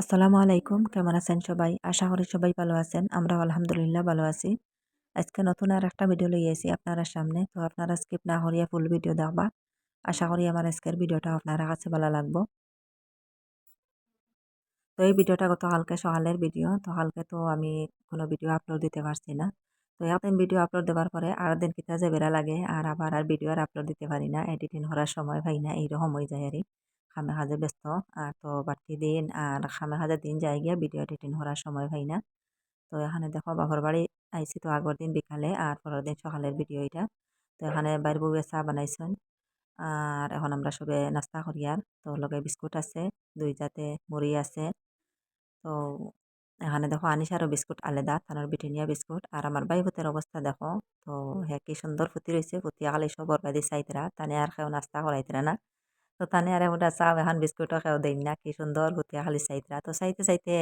আসসালামু আলাইকুম। কেমন আছেন সবাই? আশা করি সবাই ভালো আছেন। আমরা আলহামদুলিল্লাহ ভালো আছি। আজকে নতুন আর একটা ভিডিও লই আইছি আপনারা সামনে। তো আপনারা স্কিপ না করিয়া ফুল ভিডিও দেখবা। আশা করি আমার আজকের ভিডিওটা আপনারা কাছে ভালো লাগবো। তো এই ভিডিওটা গতকালকে সকালের ভিডিও তো কালকে তো আমি কোনো ভিডিও আপলোড দিতে পারছি না। তো একদিন ভিডিও আপলোড দেওয়ার পরে আর দিন কিতা যে বেড়া লাগে। আর আবার আর ভিডিও আর আপলোড দিতে পারি না। এডিটিং করার সময় পাই না। এইরকম হয়ে যায় আর খামে কাজে ব্যস্ত। আর তো বাড়তি দিন আর খামে কাজে দিন যাই গিয়া ভিডিও এডিটিং করার সময় পাই না। তো এখানে দেখো বাবার বাড়ি আইছি তো আগের দিন বিকালে আর পরের দিন সকালের ভিডিও এটা। তো এখানে বাইর বউয়ে চা বানাইছেন। আর এখন আমরা সবে নাস্তা করি আর। তো লগে বিস্কুট আছে, দুই জাতে মুড়ি আছে। তো এখানে দেখো আনিসারও বিস্কুট আলাদা, থানার ব্রিটানিয়া বিস্কুট। আর আমার বাই ফুতের অবস্থা দেখো। তো হ্যাঁ কি সুন্দর ফুটি রয়েছে ফুটি আকালে সব বরবাদি চাইতরা। তানে আর খেও নাস্তা করাইতরা না। তো তানে আর এমনটা চাও এখন বিস্কুটও খেও দেই না, কি সুন্দর ফুটি খালি চাইতরা তো চাইতে চাইতে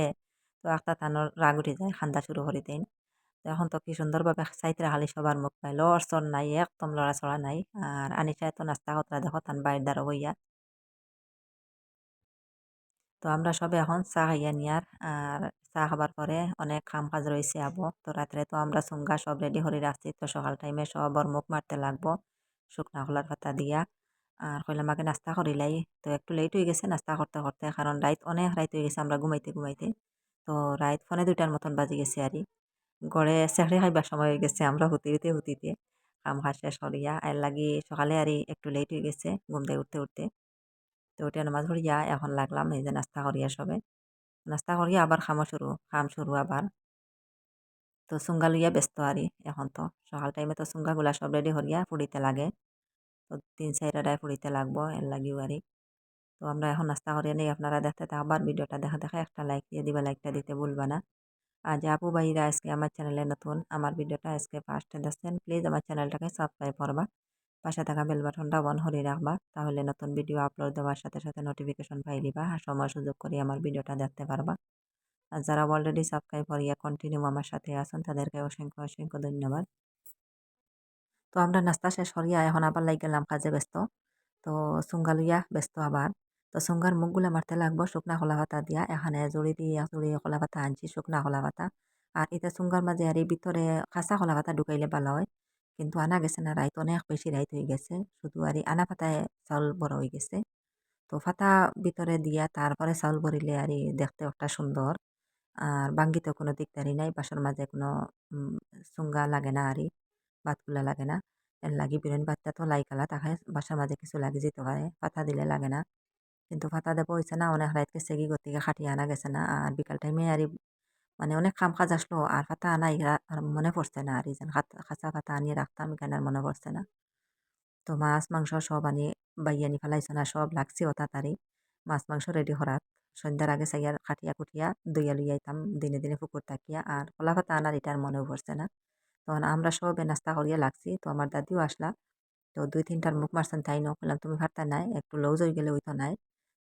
তো একটা তানোর রাগ উঠে যায়, খান্দা শুরু করে দেন তো এখন তো কি সুন্দরভাবে চাইতরা খালি সবার মুখ পাই লড় চড় নাই, একদম লড়াচড়া নাই আর আনিসায় তো নাস্তা কতরা দেখো তান বাইর দ্বারা হইয়া তো আমরা সবে এখন চা খাইয়া নিয়ার আর চা খাবার পরে অনেক কাম কাজ রয়েছে আবো। তো রাত্রে তো আমরা চুঙ্গা সব রেডি করে রাখছি তো সকাল টাইমে সবর মুখ মারতে লাগবো, শুকনা খোলার পাতা দিয়া। আর কইলাম আগে নাস্তা করিলাই তো একটু লেট হয়ে গেছে নাস্তা করতে করতে, কারণ রাইত অনেক রাইত হয়ে গেছে আমরা ঘুমাইতে ঘুমাইতে। তো রাইত ফোনে দুইটার মতন বাজি গেছে আর গড়ে চাকরি খাইবার সময় হয়ে গেছে আমরা হুতিতে হুতিতে কাম কাজ শেষ করিয়া আর লাগি সকালে আর একটু লেট হয়ে গেছে ঘুম দিয়ে উঠতে উঠতে। তো ওটা নামাজ পড়িয়া এখন লাগলাম এই যে নাস্তা করিয়া সবে। নাস্তা করিয়া আবার খামো শুরু, খাম শুরু আবার। তো চুঙ্গা লইয়া ব্যস্ত আরি এখন তো। সকাল টাইমে তো চুঙ্গাগুলা সব রেডি করিয়া ফুড়িতে লাগে। তো তিন চারটায় ফুড়িতে লাগবো, এর লাগিও আরি তো আমরা এখন নাস্তা করিয়া নেই, আপনারা দেখতে আবার ভিডিওটা দেখা দেখা একটা লাইক দিয়ে দিবা লাইকটা দিতে ভুলবা না। আর যে আপু ভাইরা আজকে আমার চ্যানেলে নতুন, আমার ভিডিওটা আজকে ফার্স্টে দেখছেন প্লিজ আমার চ্যানেলটাকে সাবস্ক্রাইব করবা। পাশে থাকা বেল বাটনটা অন করে রাখবা, তাহলে নতুন ভিডিও আপলোড দেওয়ার সাথে সাথে নোটিফিকেশন পাই দিবা আর সময় সুযোগ করে আমার ভিডিওটা দেখতে পারবা। আর যারা অলরেডি সাবস্ক্রাইব করিয়া কন্টিনিউ আমার সাথে আছেন, তাদেরকে অসংখ্য অসংখ্য ধন্যবাদ। তো আমরা নাস্তা শেষ করিয়া এখন আবার লাগ গেলাম কাজে ব্যস্ত। তো চুঙ্গা লইয়া ব্যস্ত আবার। তো চুঙ্গার মুখগুলা মারতে লাগবো শুকনা খোলা পাতা দিয়া। এখানে জড়ি দিয়ে জড়ি খোলা পাতা আনছি, শুকনা খোলা পাতা। আর এটা চুঙ্গার মাঝে আর এই ভিতরে কাঁচা খোলা পাতা ঢুকাইলে ভালো হয়। কিন্তু আনা গেছে না, রাইত অনেক বেশি রাইত হয়ে গেছে। শুধু আর আনা পাতায় চাউল বড় হয়ে গেছে। তো ফাতা ভিতরে দিয়া তারপরে চাউল ভরিলে আর দেখতে একটা সুন্দর। আর বাঙ্গিতে কোনো দিকদারি নাই, বাসার মাঝে কোনো চুঙ্গা লাগে না আরই ভাতগুলা লাগে না। এর লাগি বিরিয়ানি ভাতটা তো লাইকালা তাকে বাসার মাঝে কিছু লাগে যেতে পারে পাতা দিলে লাগে না। কিন্তু পাতা দেবো হয়েছে না, অনেক রাইতকে সেগি গতিকে খাটিয়ে আনা গেছে না, আর বিকাল টাইমে আর মানে অনেক কাম কাজ আসলো, আর পাতা আনা আর মনে পড়ছে না আর যেন খাঁচা পাতা আনিয়ে রাখতাম এখানে আর মনে পড়ছে না। তো মাছ, মাংস সব আনি বাইয়ে আনি ফেলাইছে না, সব লাগছে ও তাড়াতাড়ি। মাছ, মাংস রেডি করার সন্ধ্যার আগে সাইয়ার খাটিয়া কুটিয়া দইয়া লইয়া আইতাম, দিনে দিনে পুকুর থাকিয়া আর কলা পাতা আনার এটার মনেও পড়ছে না। তখন আমরা সবে নাস্তা করিয়া লাগছি। তো আমার দাদিও আসলা। তো দুই তিনটার মুখ মারছেন, তাই ন বললাম তুমি ভারতা নাই একটু লৌজ হয়ে গেলে ওইতো নাই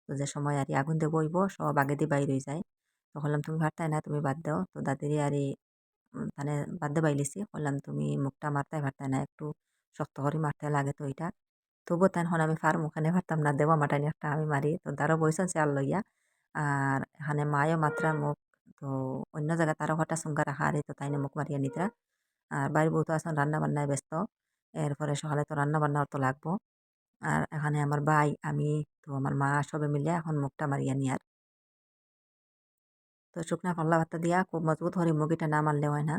তো যে সময় আর আগুন দিয়ে বইব, সব আগে দিয়ে বাইর হয়ে যায়। তো বললাম তুমি ভারতাই না তুমি বাদ দাও। তো দাদিরই আর মানে বাদ দিয়ে বাইলিছি বললাম তুমি মুখটা মারতাই ভারতাই না একটু শক্ত করে মারতে লাগে তো এটা তবুও তাই হন আমি ফার মুখানে পারতাম না, দেওয়া মাটানি একটা আমি মারি। তো তারও বইছেন চেয়ার লইয়া। আর এখানে মায়ও মাত্রা মুখ, তো অন্য জায়গায় তারও হঠাৎ সুঙ্গা রাখা, আর তো তাইনে মুখ মারিয়া নিতরা। আর বাড়ির বউ তো আসেন রান্না বান্নায় ব্যস্ত। এরপরে সকালে তো রান্না বান্নাও তো লাগবো। আর এখানে আমার ভাই, আমি, তো আমার মা সবে মিলে এখন মুখটা মারিয়া নিয়ার। তো শুকনা পাল্লা ভাতটা দিয়া খুব মজবুত হরে মুগিটা না মারলে হয় না।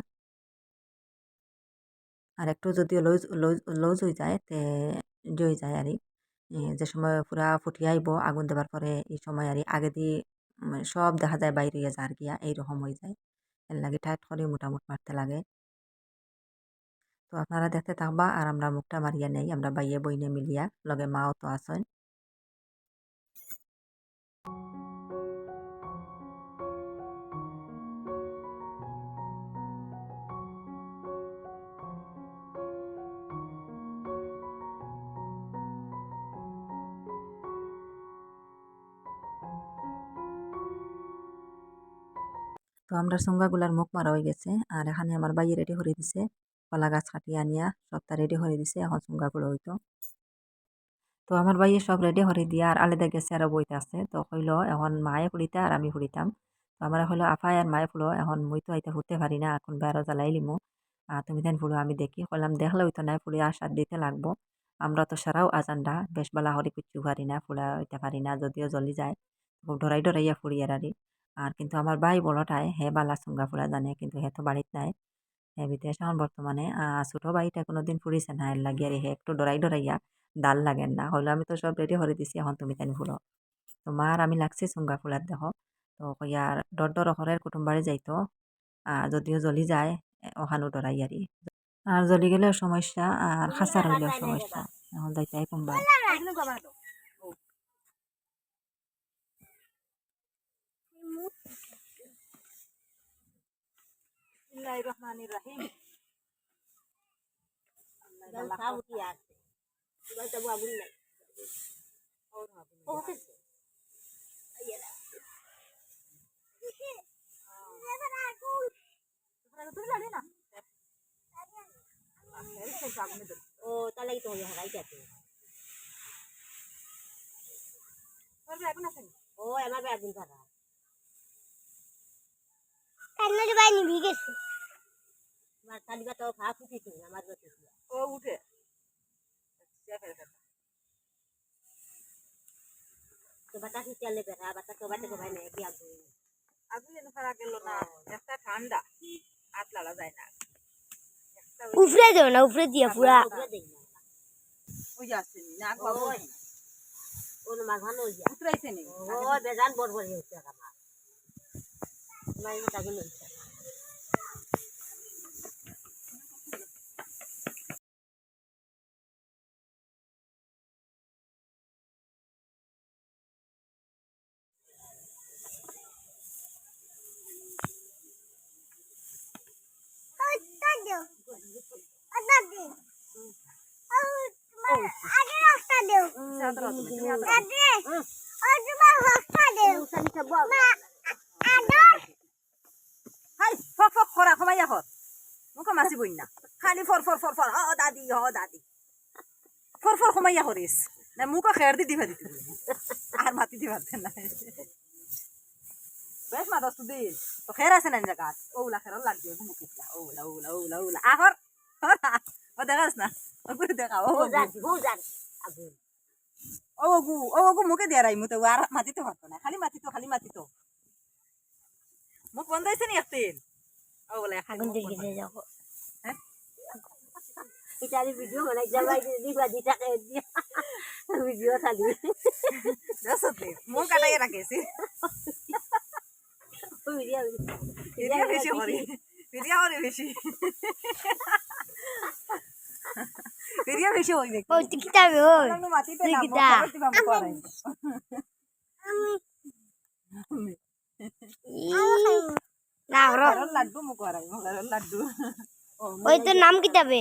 আর একটু যদিও লুজ লুজ লুজ হয়ে যায়, তে জই যায় আর যে সময় পুরা ফুটিয়ে আইব, আগুন দেবার পরে এই সময় আর আগে দিয়ে সব দেখা যায় বাইরে যার গিয়া এইরকম হয়ে যায়। এর লাগে টাইট করে মোটামুটি মারতে লাগে। তো আপনারা দেখতে থাকবা আর আমরা মুখটা মারিয়া নেই। আমরা বাইয়ে বইনে মিলিয়া, লগে মাও তো আসেন তো আমরা সঙ্গাগুলার মুখ মারা হয়ে গেছে। আর এখানে আমার বাইয়ে রেডি করে দিছে। কলা গাছ কাটিয়ে আনিয়া সবটা রেডি করে দিছে, এখন সঙ্গাগুলো হইতো। তো আমার ভাইয়ে সব রেডি করে দিয়া আর আলাদা গেছে আরও বইতে আছে। তো কইল, এখন মায়ে ফুড়িতে আর আমি ফুড়িতাম। তো আমার হইল আফায় আর মায়ে ফুলো এখন মুই তো আইতে ফুটতে পারি না, এখন বাইরে জ্বালাই লিমু। আর তুমি দেন ফুলো আমি দেখি। কইলাম, দেখলে হইতো নাই ফুড়ি আর দিতে লাগবো। আমরা তো সারাও আজানডা, বেশ বেলা হরি কুচু পারি না, ফুলা হইতে পারি না, যদিও জ্বলি যায়, খুব ডরাই ডরাইয়া ফুড়ি এরারি আর কিন্তু আমার ভাই বড়টায় হে বালা চুঙ্গা ফুলা জানে, কিন্তু হে তো বাড়িত নাই। হে বিদেশ এখন বর্তমানে ছোটো ভাইটা কোনোদিন ফুরিছে না, এর লাগিয়ে হে, একটু ডরাই ডরাইয়া ডাল লাগেন না। হইল আমি তো সব রেডি করে দিছি এখন তুমি তাই ফুলো তো মার আমি লাগছি চুঙ্গা ফুলার দেখো তো কইয়ার ডর ডর অখরের কুটুম বাড়ি যাইতো যদিও জ্বলি যায় ওখানো ডরাই আরি। আর জ্বলি গেলেও সমস্যা, আর খাসার হইলেও সমস্যা। এখন যাইতে কোনবার ও তাহলে তো হয়ে হারাই যাচ্ছে ও আমার বেগুন খারাপ কান্নার বাই নিভি গেছে। আমার কালিবা তো খা ফুটিছে আমার কাছে। ও উঠে? তো বাতা কি চলে বেড়া বাতা তো বাতা তো ভাই না কি আগুন? আগুন যেন ফারা গেল না একটা ঠান্ডা হাত লাগা যায় না। উফরে দেও না উফরে দিয়া পুরা। ওই আসছে নি না ও ও মাঘানো ইয়া উতরাইছে নি। ও বেজান বড় বড় হচ্ছে আমার। নাই মত আগুন হচ্ছে হাই ফক ফক খরা খমাইয়া খর মুখ মাছি বই না খালি ফর ফর ফর ফর হ দাদি হ দাদি খমাইয়া করিস না মুখ খেয়ার দি দিবা দিতে আর মাতি দিবা না। বেশ মা দশ দিন তো খের আছে না জায়গা ওলা খের লাগবে মুখ। ওলা ওলা ওলা ওলা আহর ও দেখাস না? ও করে দেখা ও ও গু ও গু মুখে দিয়ে রাই মুতে আর মাটিতে পারতো না। খালি মাটি খালি মাটি মুখ বন্ধ হয়েছে নি একদিন? ও বলে আগুন এটা ভিডিও বানাই যাবাই দিবা দিটাকে দিয়া ভিডিও খালি দেখছি মুখ কাটাই রাখেছি। ভিডিও ভিডিও বেশি করি। ভিডিও করি বেশি। ভিডিও বেশি হইবে ও তুই কিতাবে ওই তুই না লাড্ডু মুখ লাড্ডু। ওই তোর নাম কিতাবে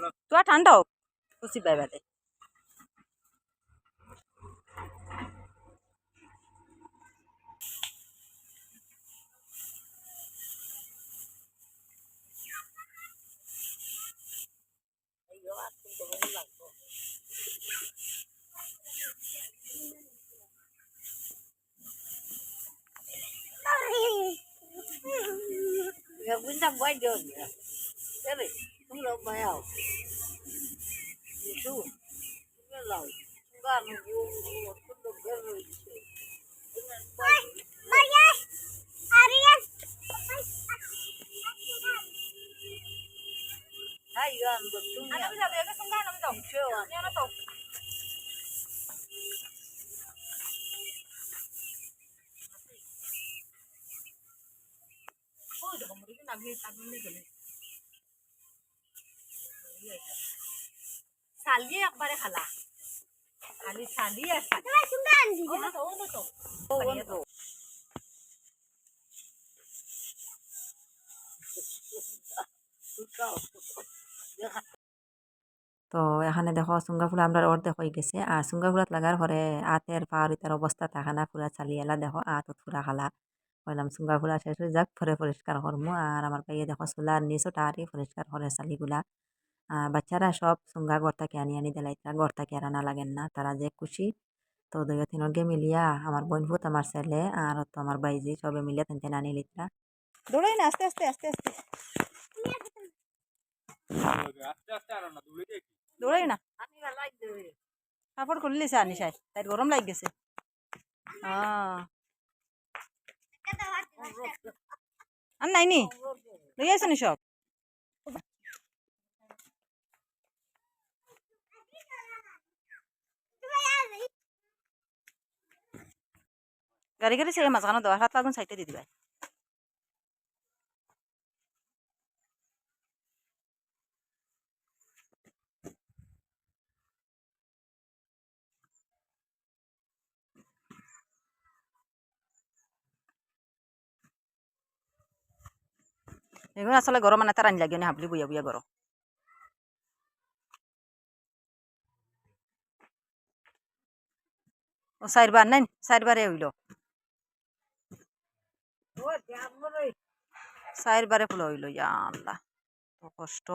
নর মাটি তাই ওর বড়ি ইয়া হুম, যাই না যাই chúng là bèo đi xuống chúng là lầu chúng ta mình vô một con đường ra rồi. Đi xuống chúng là bay bay Arian hai gần bậc trung nhà nó bây giờ cái không gian nó mới tổng chưa à খালা। খালি আর তো এখানে দেখো সুঙ্গা ফুলা আমরা অর্ধেক হয়ে গেছে। আর সুঙ্গা ফুলাত লাগার পরে আতের পাওয়ার ইতার অবস্থা থাকে না পুরা চালিয়েলা দেখো আত পুরা খালা। কইলাম সুঙ্গা ফুলা শেষ হয়ে যাক পরে পরিষ্কার করব আর আমার পাইয়ে দেখো চুলার নিচও তারই পরিষ্কার করে চালিগুলা। আর বাচ্চারা সব সুঙ্গা গড়তাকে আনি আনি দিলাইতরা গড়তাকে আর আনা লাগেন না, তারা যে খুশি তো দুই তিনকে মিলিয়া আমার বোনভূত আমার ছেলে আর তো আমার বাইজি সবে মিলিয়া তেন তেন আনি লিতরা। দৌড়াই না, আস্তে আস্তে আস্তে আস্তে। দৌড়াই না। কাপড় খুলে লিছে আনিসাই তাই গরম লাগ গেছে। আর নাই নি লই আছে নি সব? গাড়ি গাড়ি সে মাঝখানে দেওয়া হাত লাগুন সাইডে দিয়ে দিবাই এগুলো আসলে গরম মানে তার আনি লাগিও না হাবলি বুয়া বুয়া গরম ও চারবার নাই চারবারে হইল চারবারে ফুল হইল আল্লাহ। তো কষ্ট।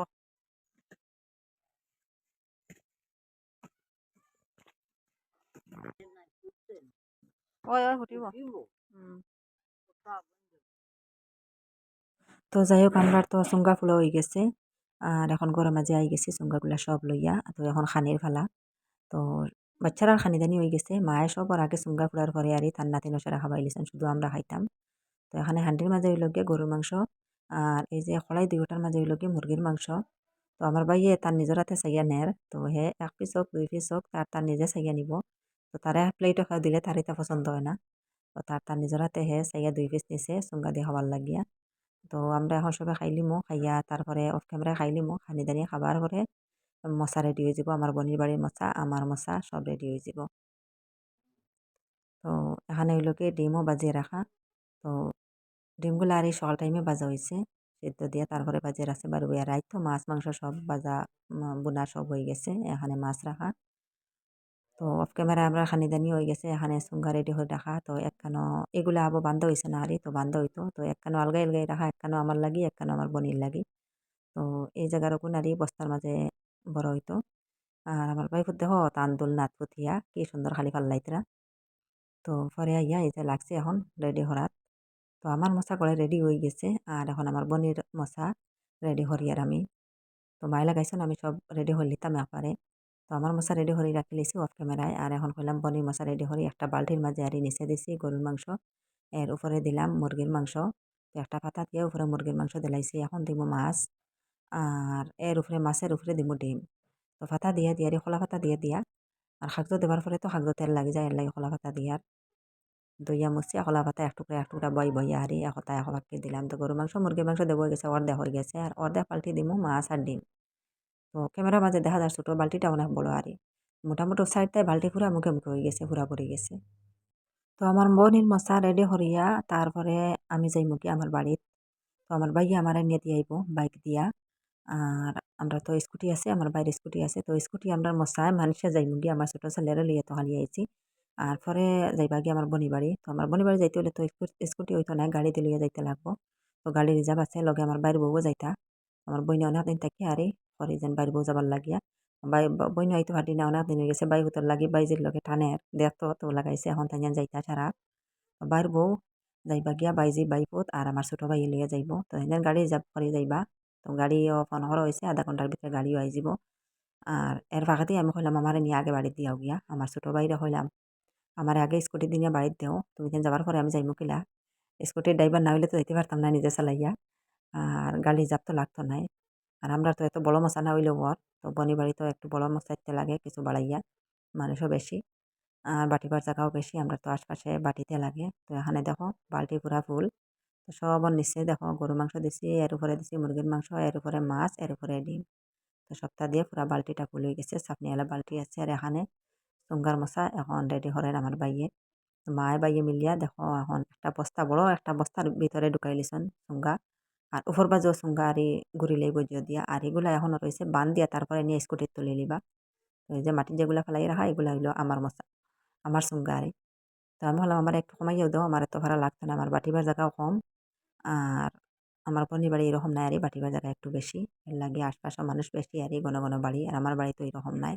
তো যাই হোক আমরা তো চুঙ্গা ফুলা হয়ে গেছে। আর এখন গরম মাঝে আই গেছে, চুঙ্গাগুলা সব লইয়া, তো এখন খানির ফালা। তো বাচ্চারা খানি দানি হয়ে গেছে, মায়ে সব আর আগে চুঙ্গা ফুলার পরে আর ঠান্ডা নাতি নসারা খাবাই শুধু আমরা খাইতাম। তো এখানে হান্ডির মাঝে হইল গিয়ে গরুর মাংস আর এই যে খলাই দুইটার মাঝে হইল গিয়ে মুরগির মাংস। তো আমার বাইয়ে তার নিজের হাতে চাইয়া নের তো হে এক পিস হোক দুই পিস হোক তার তার নিজে চাইয়া নিব। তো তারে প্লেটও খাওয়া দিলে তার এটা পছন্দ হয় না। তো তার তার নিজের হাতে হে চাইয়া দুই পিস নিছে, চুঙ্গা দিয়ে খাবার লাগিয়া। তো আমরা এখন সবাই খাইলিমো খাইয়া তারপরে অফ ক্যামেরায় খাইলিমো খানি দানি খাবার পরে মশা রেডি হয়ে যাব আমার বনির বাড়ির মশা আমার মশা সব রেডি হয়ে যাব। তো এখানে হইল কি ডিমও বাজিয়ে রাখা তো ডিমগুলো আর এই সকাল টাইমে বাজা হয়েছে, সেদ্ধ দিয়ে তারপরে বাজিয়ে রাখছে বারো বইয়া রাইত। তো মাছ, মাংস সব বাজা বোনা সব হয়ে গেছে, এখানে মাছ রাখা। তো অফ ক্যামেরায় আমরা খানি দানি হয়ে গেছে, এখানে সুঙ্গা রেডি হয়ে রাখা। তো একখানো এগুলো আবার বান্ধ হয়েছে না আরে, তো বান্ধ হইতো। তো একখানো আলগাই আলগাই রাখা একখানো আমার লাগি একখানো আমার বনির লাগি। তো এই জায়গার আর বস্তার মাঝে বড় হইতো। আর আমার ভাই দেহ তান্দুল নাথ পুথিয়া কি সুন্দর খালি ফাল্লাইতরা তো পরে আইয়া এই যে লাগছে এখন রেডি হরাত তো আমার মশা করে রেডি হয়ে গেছে আর এখন আমার বনির মশা রেডি হরিয়ার আমি। তো মায় লাগাইছেন আমি সব রেডি হয়ে লিতাম একবারে তো আমার মশা রেডি হয়ে রাখি লিছি অফ ক্যামেরায় আর এখন কইলাম বনির মশা রেডি হয়ে একটা বালতির মাঝে আরি নিচে দিছি গরুর মাংস। এর উপরে দিলাম মুরগির মাংস। তো একটা পাতা দিয়ে উপরে মুরগির মাংস দিলাইছি, এখন দিব মাছ আর এর উপরে মাছের উপরে দিব ডিম। তো পাতা দিয়া দিয়া দি, খোলা পাতা দিয়ে, দিয়া। আর শাক দেবার পরে তো শাক তেল লাগে যায় এর লাগে খোলা পাতা দিয়ার দইয়া মুছিয়া খোলা পাতা এক টুকরা এক টুকরা বই বইয়া হারি একতা একবারকে দিলাম। তো গরু মাংস মুরগির মাংস দেবো গেছে অর্ধেক হয়ে গেছে। আর অর্ধেক পাল্টি দিমু মাছ আর ডিম তো ক্যামেরার মাঝে দেখা যায় ছোটো বালতিটা অনেক বড় আরে মোটামুটি সাইডটায় বালতি পুরা মুখে মুখে হয়ে গেছে পুরা পড়ে গেছে। তো আমার বনির মশা রেডি হরিয়া তারপরে আমি যাই মুখে আমার বাড়িত তো আমার বাইয়ে আমার নিয়ে দিয়ে আইব বাইক দিয়া। আর আমরা তো স্কুটি আছে আমার বাইরে স্কুটি আছে। তো স্কুটি আমরা মশায় মানুষে যাই মুগি আমার ছোটো ছেলেরা লিয়ে তো হালিয়ে আইছি আর পরে যাইবা গিয়ে আমার বনি বাড়ি। তো আমার বনি বাড়ি যাইতে হলে তো স্কুটি হইতো না, গাড়ি দিয়ে যাইতে লাগবো। তো গাড়ি রিজার্ভ আছে, লগে আমার বাইর বউও যাইতা। আমার বইনে অনেক দিন থাকি, আরে পরে যেন বাইর বউ যাবার লাগিয়া। বাই বইনে হয়তো হাঁটি না, অনেক দিন হয়ে গেছে, বাই হুতর লাগি, বাইজির লগে টানে দেখতো তো লাগাইছে, এখন তাই যাইতা ছাড়া বাইর বউ যাইবা গিয়া, বাইজি, বাইপুত আর আমার ছোটো ভাই লিয়ে যাইব। তো সেদিন গাড়ি রিজার্ভ করে যাইবা। তো গাড়িও ফোন করা হয়েছে, আধা ঘণ্টার ভিতরে গাড়িও আই যাব আর এর ফাঁকাতে আমি কইলাম, আমার নিয়ে আগে বাড়িতে দিয়াও গিয়া, আমার ছোটো বাইরে হইলাম আমার আগে স্কুটি দিনে বাড়িতে দেও, তুমি দিন যাবার পরে আমি যাইমু কিলা। স্কুটির ড্রাইভার না হইলে তো যেতে পারতাম না নিজে চালাইয়া। আর গাড়ি রিজার্ভ তো লাগতো নাই। আর আমরা তো এত বড় মশা না হইলেও বর, তো বনি বাড়ি তো একটু বড় মশা ইতে লাগে, কিছু বাড়াইয়া, মানুষও বেশি। আর বাটিবার জায়গাও বেশি, আমরা তো আশপাশে বাটিতে লাগে। তো এখানে দেখো, বালতি পুরা ফুল। তো সবর নিচে দেখো, গরু মাংস দিছি, এর উপরে দিছি মুরগির মাংস, এর উপরে মাছ, এর উপরে ডিম। তো সপ্তাহ দিয়ে পুরা বালতিটা ফুল হয়ে গেছে চাপনিওয়ালা বালতি আছে, আর এখানে সুঙ্গার মশা এখন রেডি করেন আমার বাইয়ে। মায়ে বাইয়ে মিলিয়া দেখো এখন একটা বস্তা, বড় একটা বস্তার ভিতরে ঢুকাই লিছন সুঙ্গা। আর উপর বাজেও সুঙ্গা আর ঘুরি লইব দিয়া। আর এগুলা এখনও রয়েছে বান দিয়া তারপরে নিয়ে স্কুটির তুলে লিবা যে মাটির যেগুলা ফেলাই রাখা এগুলা হইল আমার মশা আমার সুঙ্গা আরে তো আমি হলাম আমার একটু কমাইয়াও দাও আমার এত ভাড়া লাগতো না আমার বাটিবার জায়গাও কম। আর আমার পনির বাড়ি এরকম নাই আরে বাটিবার জায়গা একটু বেশি এর লাগে আশপাশের মানুষ বেশি আরে ঘন ঘন বাড়ি আর আমার বাড়ি তো এরকম নাই।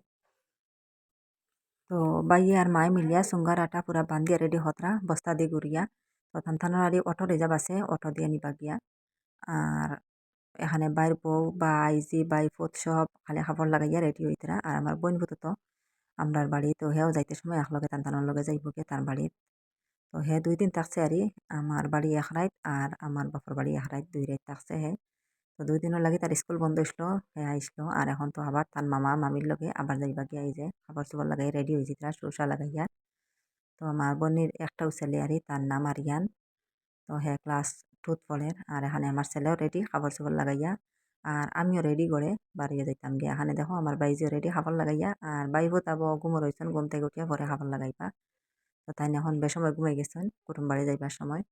তো বাইয়ে আর মায়ে মিলিয়া সুঙ্গার আটা পুরা বান্ধিয়া রেডি হতরা বস্তা দিয়ে গুড়িয়া তো থানথানোর আরে অটো রিজার্ভ আছে অটো দিয়ে নিবা গিয়া। আর এখানে বাইর বউ বা আইজি, বাই ফুত সব খালি খাবার লাগাইয়া রেডি হইতরা আর আমার বোন ফুতো তো আমরার বাড়ি তো হেও যাইতে সময় একলগে টানটানোর লগে যাইব গে তার বাড়িত তো হে দুই দিন থাকছে আরই আমার বাড়ি এক রাইত আর আমার বাপর বাড়ি এক রাইত দুই রাইত থাকছে হে তো দুই দিনের লাগে তার স্কুল বন্ধ হইসলো হে আইসলো আর এখন তো আবার তার মামা মামির লগে আবার যাইবা গিয়া এই যে খাবার চুবার লাগাই রেডি হয়েছে তারা সরষা লাগাইয়া তো আমার বোনের একটাও ছেলে আরই তার নাম আরিয়ান তো হে ক্লাস টুত পড়ে আর এখানে আমার ছেলেও রেডি খাবার চুবার লাগাইয়া আর আমিও রেডি করে বাড়িয়ে যাইতাম গিয়া এখানে দেখো আমার বাইজিও রেডি খাবার লাগাইয়া আর বাইবো তাবো ঘুমো রয়েছেন ঘুম থেকে উঠিয়া পরে খাবার লাগাইবা তো তাই এখন বেসময় ঘুমাই গেছেন কুটুম বাড়ি যাইবার সময়।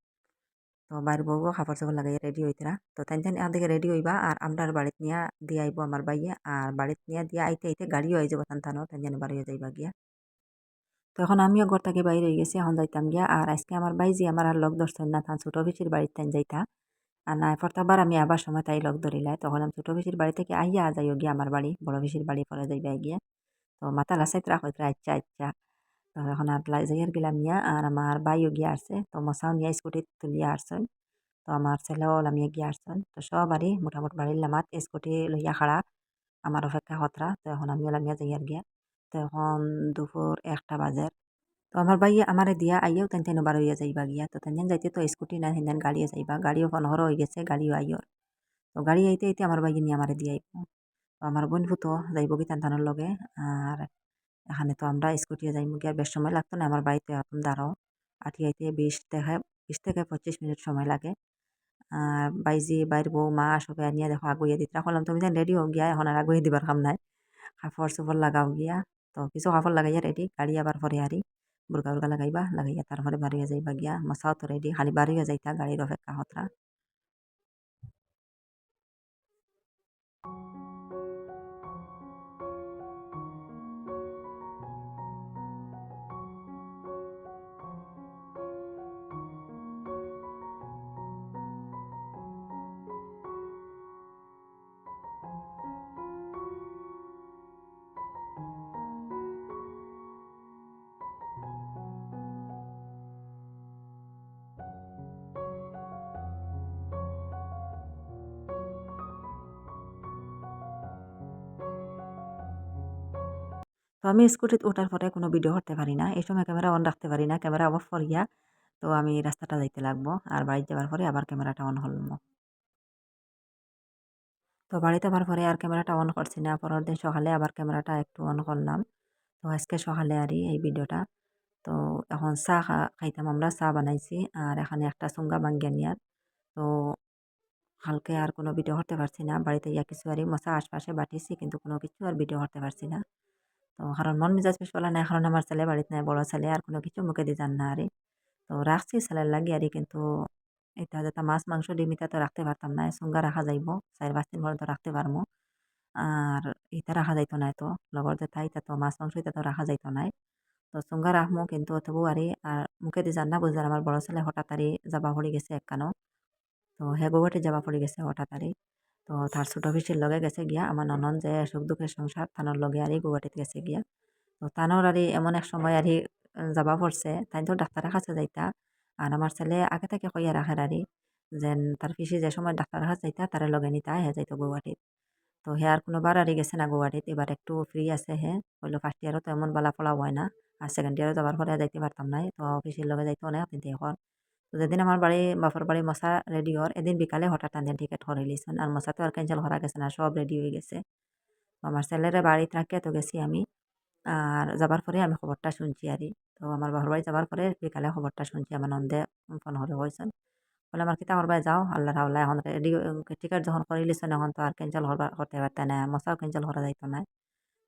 তো বাইর বউও খাবার চাবার লাগাইয়া রেডি হইতরা। তো তাই তাই আদিকে রেডি হইবা আর আমরার বাড়িত নিয়া দিয়ে আইব আমার বাইয়ে। আর বাড়িত নিয়া দিয়া আইতে আইতে গাড়িও আই যাব তান তানো তাই জানি বাড়িও যাইবা গিয়া। তো এখন আমিও ঘর থেকে বাইরে হয়ে গেছি, এখন যাইতাম গিয়া। আর আজকে আমার বাই যে আমার আর লগ ধরছেন না তান ছোটো পিসির বাড়িতে তাই যাইতা। আর না প্রত্যেকবার আমি আবার সময় তাই লগ ধরিলাই তখন আমি ছোটো পিসির বাড়ি থেকে আইয়া যাইও গিয়া আমার বাড়ি, বড় পিসির বাড়ি পরে যাইবা গিয়া। তো মাথা লাসাইতরা হইতরা আচ্ছা আচ্ছা। তো এখন আর যাইয়ার গেলাম নিয়া আর আমার বাইও গিয়া আসছে তো মশাও নিয়ে স্কুটি তুলিয়া আসছেন তো আমার ছেলেও লামিয়ে গিয়া আসছেন তো সবারই মোটামুটি বাড়ির লামাত স্কুটি লইয়া খাড়া, আমার অপেক্ষা হতরা তো এখন আমিও লামিয়া যাইয়ার গিয়া। তো এখন দুপুর একটা বাজে তো আমার বাইয়ে আমারে দিয়া আইয়াও তেন তেন বার হইয়া যাইবা গিয়া, তো তেন যাইতে তো স্কুটি না তেন গাড়িয়ে যাইবা, গাড়িও ফনহর হয়ে গেছে, গাড়িও আইয়র তো গাড়ি আইতে আইতে আমার বাইয়ে নিয়ে আমারে দিয়ে আইব। তো আমার বোন ফুতো যাইব কি তেন লগে, আর এখানে তো আমরা স্কুটিয়ে যাইব গিয়া বেশ সময় লাগতো না। আমার বাড়িতে এখন দাঁড়াও। আইতে বিশ থেকে বিশ থেকে পঁচিশ মিনিট সময় লাগে। আর বাইজি, বাইর বউ, মা সবাই আনিয়া দেখো আগুইয়া দিতরা কলাম তুমি যেন রেডি হও গিয়া, এখন আর আগুয়ে দিবার কাম নাই। কাপড় চোপড় লাগাও গিয়া। তো কিছু কাপড় লাগাইয়া রেডি, গাড়ি আবার পরে আরি। বুরকা উরকা লাগাইবা, লাগাইয়া তারপরে বাড়িয়া যাইবা গিয়া। মশাও তো রেডি, খালি বাড়িয়া যাইতা, গাড়ির অপেক্ষা হতরা আমি স্কুটিতে ওঠার পরে কোনো ভিডিও করতে পারি না। এই সময় ক্যামেরা অন রাখতে পারি না। ক্যামেরা অফ করিয়া তো আমি রাস্তাটা যাইতে লাগবো। আর বাড়িতে যাওয়ার পরে আবার ক্যামেরাটা অন হলম তো বাড়িতে আবার পরে আর ক্যামেরাটা অন করছি না। পরের দিন সকালে আবার ক্যামেরাটা একটু অন করলাম। তো আজকে সকালে আরই এই ভিডিওটা। তো এখন চা খাইতাম আমরা, চা বানাইছি। আর এখানে একটা সুঙ্গা বাঙ্গিয়া নিয়ার তো হালকে আর কোনো ভিডিও করতে পারছি না। বাড়িতে ইয়া কিছু আর মশা আশপাশে বাটিছি, কিন্তু কোনো কিছু আর ভিডিও করতে পারছি না। তো কারণ মন মেজাজ বেশ বলা নাই কারণ আমার ছেলে বাড়িতে নাই, বড় ছেলে, আর কোনো কিছু মুখে দিয়ে যান না আরে। তো রাখছি ছেলের লাগে আরে, কিন্তু এটা যেটা মাছ, মাংস, ডিম, এটা তো রাখতে পারতাম না চুঙ্গা রাখা যাইব, চার পাঁচ দিন পর্যন্ত রাখতে পারব আর এটা রাখা যাইতো না তো লগর যে তাই, তো মাছ, মাংস, এটা তো রাখা যাইতো নাই। তো চুঙ্গা রাখমো, কিন্তু তবু আরে, আর মুখে দিয়ে যান না বুঝলাম আমার বড় ছেলে হঠাৎ আরে যাবা পড়ে গেছে একখানো। তো হে গোয়াটি যাবা পড়ে গেছে হঠাৎ আরে। তো তার ছোটো পিসির লগে গেছে গিয়া আমার ননন যে সুখ দুঃখের সংসার, তানোর লগে আরই গুয়াহাটিতে গেছে গিয়া। তো তানোর আরই এমন এক সময় আরই যাবা পড়ছে তাই তো ডাক্তারের কাছে যাইতা। আর আমার ছেলে আগে থেকে কইয়া রাখার আরই যেন তার পিসি যে সময় ডাক্তারের কাছে যাইতা, তারে লগে নিতা, হে যাইতো গুয়াহাটিত। তো হে আর কোনোবার আরই গেছে না গুয়াহাটিত, এবার একটু ফ্রি আছে হে। হইল ফার্স্ট ইয়ারও তো এমন বালা ফলা হয় না, আর সেকেন্ড ইয়ারও যাবার পরে যাইতে পারতাম নাই। তো পিসির লগে যাইতে অনেক দিন এখন তো যেদিন আমার বাড়ি বাপর বাড়ি মশা রেডি হওয়ার এদিন বিকালে হঠাৎ টান টিকিট করে লিছেন আর মশা তো আর ক্যান্সেল করা গেছে না, সব রেডি হয়ে গেছে। আমার ছেলেরে বাড়িতে রাখিয়া তো গেছি আমি আর যাবার পরে আমি খবরটা শুনছি আর তো আমার বাপর বাড়ি যাবার পরে বিকালে খবরটা শুনছি আমার নন্দে ফোন করে হয়েছেন বলে আমার কিতা করবাই যাও আল্লাহ রাউলা এখন রেডি টিকিট যখন করে লিছেন এখন তো আর ক্যান্সেল করতে পারতে না মশাও ক্যান্সেল করা যাইতো না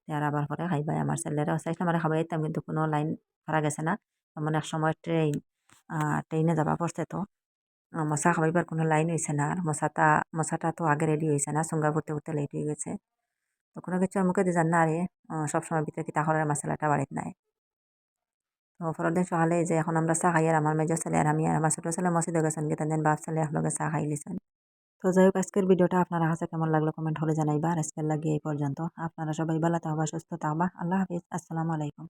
আর আবার পরে খাইবাই আমার ছেলেরাও চাইছিলাম আমার খাবাই কিন্তু কোনো লাইন পারা গেছে না এমন এক সময় ট্রেন ট্রেনে যাবা পড়ছে তো। মশা খাবাইবার কোনো লাইন হয়েছে না। আর মশাটা মশাটা তো আগে রেডি হয়েছে না সঙ্গা করতে করতে লেট হয়ে গেছে। তো কোনো কিছু মুখে দিয়ে না আরে সবসময় ভিতরে কি তাহলে মশলাটা বাড়িত নাই। তো পরের দিন সকালে যে এখন আমরা চা খাই আর আমার মেজো ছেলে আর আমি আর আমার ছোটো ছেলে মসজিদে গেছেন গেতেন দিন বাপ ছেলে একলগে চা খাই লিছেন। তো যাই হোক, আজকের ভিডিওটা আপনারা কাছে কেমন লাগল কমেন্ট হলে জানাইবা। আর আজকের লাগিয়ে এই পর্যন্ত। আপনারা সবাই ভালো থাকবা, সুস্থ থাকবা। আল্লাহ হাফিজ। আসসালামু আলাইকুম।